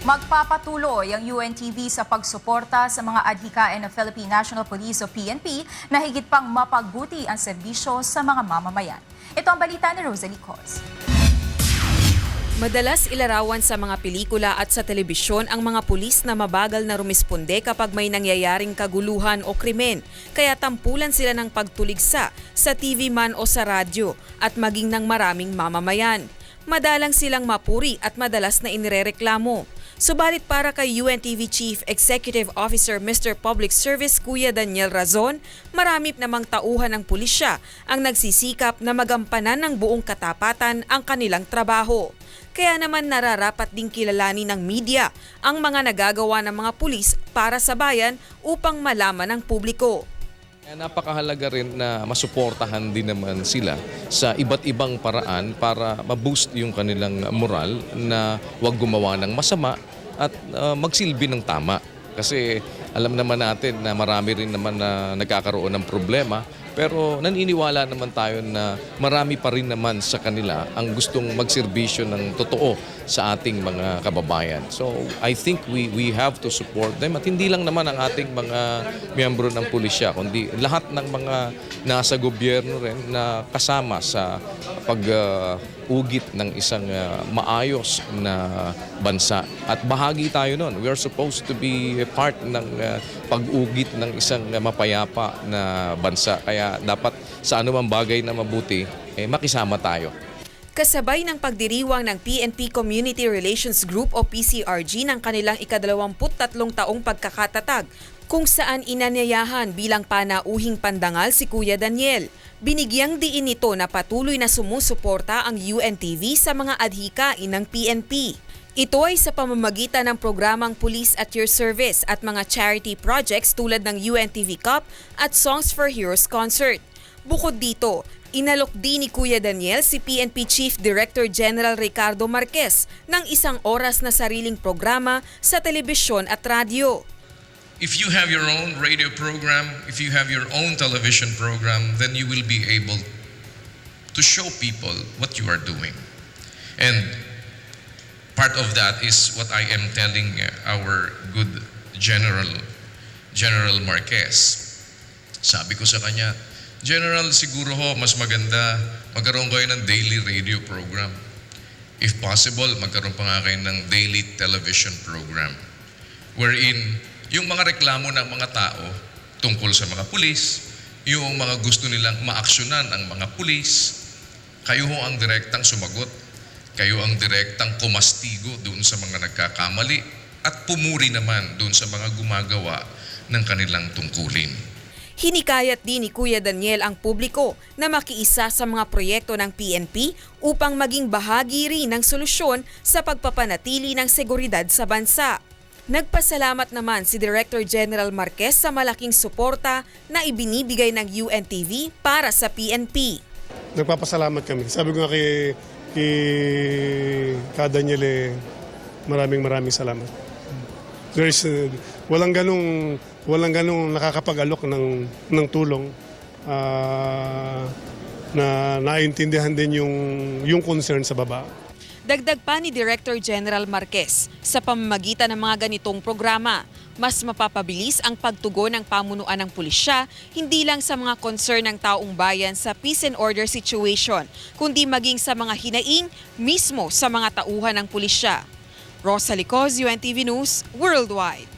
Magpapatuloy ang UNTV sa pagsuporta sa mga adhikain ng Philippine National Police o PNP na higit pang mapagbuti ang serbisyo sa mga mamamayan. Ito ang balita ni Rosalie Cos. Madalas ilarawan sa mga pelikula at sa telebisyon ang mga pulis na mabagal na rumisponde kapag may nangyayaring kaguluhan o krimen, kaya tampulan sila ng pagtuligsa sa TV man o sa radyo at maging ng maraming mamamayan. Madalang silang mapuri at madalas na inirereklamo. Subalit para kay UNTV Chief Executive Officer Mr. Public Service Kuya Daniel Razon, marami namang tauhan ng pulisya ang nagsisikap na magampanan ng buong katapatan ang kanilang trabaho. Kaya naman nararapat ding kilalanin ng media ang mga nagagawa ng mga pulis para sa bayan upang malaman ng publiko. Napakahalaga rin na masuportahan din naman sila sa iba't ibang paraan para ma-boost yung kanilang moral na huwag gumawa ng masama at uh, magsilbi ng tama. Kasi alam naman natin na marami rin naman na nagkakaroon ng problema pero naniniwala naman tayo na marami pa rin naman sa kanila ang gustong magserbisyo ng totoo sa ating mga kababayan. So I think we we have to support them at hindi lang naman ang ating mga miyembro ng pulisya kundi lahat ng mga nasa gobyerno rin na kasama sa pag uh, ugit ng isang uh, maayos na bansa. At bahagi tayo nun. We are supposed to be a part ng uh, pag-ugit ng isang mapayapa na bansa. Kaya dapat sa anumang bagay na mabuti, eh, makisama tayo. Kasabay ng pagdiriwang ng PNP Community Relations Group o PCRG ng kanilang ikadalawamput-tatlong taong pagkakatatag, kung saan inanyayahan bilang panauhing pandangal si Kuya Daniel. Binigyang diin nito na patuloy na sumusuporta ang UNTV sa mga adhikain ng PNP. Ito ay sa pamamagitan ng programang Police at Your Service at mga charity projects tulad ng UNTV Cup at Songs for Heroes concert. Bukod dito, inalok din ni Kuya Daniel si PNP Chief Director General Ricardo Marquez ng isang oras na sariling programa sa telebisyon at radyo. If you have your own radio program, if you have your own television program, then you will be able to show people what you are doing. And part of that is what I am telling our good General General Marquez. Sabi ko sa kanya, General, siguro ho mas maganda magkaroon kayo ng daily radio program. If possible, magkaroon pa nga kayo ng daily television program wherein yung mga reklamo ng mga tao tungkol sa mga pulis, yung mga gusto nilang maaksyonan ang mga pulis, kayo ho ang direktang sumagot. Kayo ang direktang kumastigo doon sa mga nagkakamali at pumuri naman doon sa mga gumagawa ng kanilang tungkulin. Hinikayat din ni Kuya Daniel ang publiko na makiisa sa mga proyekto ng PNP upang maging bahagi rin ng solusyon sa pagpapanatili ng seguridad sa bansa. Nagpasalamat naman si Director General Marquez sa malaking suporta na ibinibigay ng UNTV para sa PNP. nagpapasalamat kami. Sabi ko nga kay, kay Ka Daniel, eh, maraming maraming salamat. There is, uh, walang ganong, walang ganong nakakapag-alok ng, ng tulong ah, na naintindihan din yung, yung concern sa baba. Dagdag pa ni Director General Marquez, sa pamamagitan ng mga ganitong programa, mas mapapabilis ang pagtugon ng pamunuan ng pulisya hindi lang sa mga concern ng taong bayan sa peace and order situation, kundi maging sa mga hinaing mismo sa mga tauhan ng pulisya. Rosa Licoz, UNTV News, Worldwide.